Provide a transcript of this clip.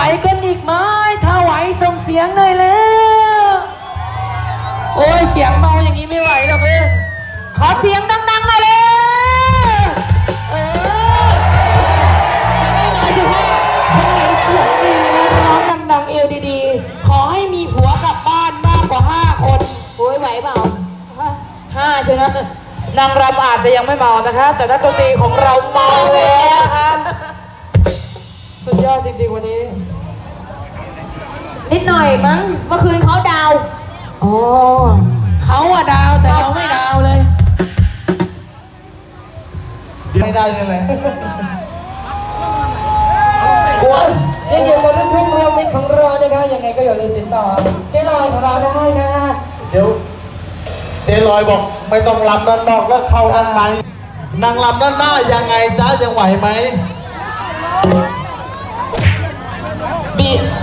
ไหวกันอีกไหมถ้าไหวส่งเสียงหน่อยแล้ว โอ้ยเสียงเมาอย่างนี้ไม่ไหวหรอกเพื่อนขอเสียงดังๆหน่อยเลยเออไม่มาถึงว่าคนไหนเสียงดีนะร้องดังๆเอวดีๆ ขอให้มีผัวกลับบ้านมากกว่าห้าคนโอ้ยไหวเปล่าห้าใช่ไหมนางรำอาจจะยังไม่เมานะคะ แต่นักดนตรีของเราเมาแล้วนะคะ สุดยอดจริงๆวันนี้ นิดหน่อยมั้ง เมื่อคืนเขาดาว อ๋อเขาอะดาวแต่เราไม่ดาวเลย ไม่ได้เลยเลยกวนยังอยู่กับรุ่นทุ่งเรือมิตรของเรานะคะยังไงก็อย่าลืมติดต่อเจ๊ลอยของเราได้นะเดี๋ยวเจลอยบอกไม่ต้องลำด้านนอกแล้วเข้าด้านในนางลำด้านหน้ายังไงจ้ายังไหวไหม บี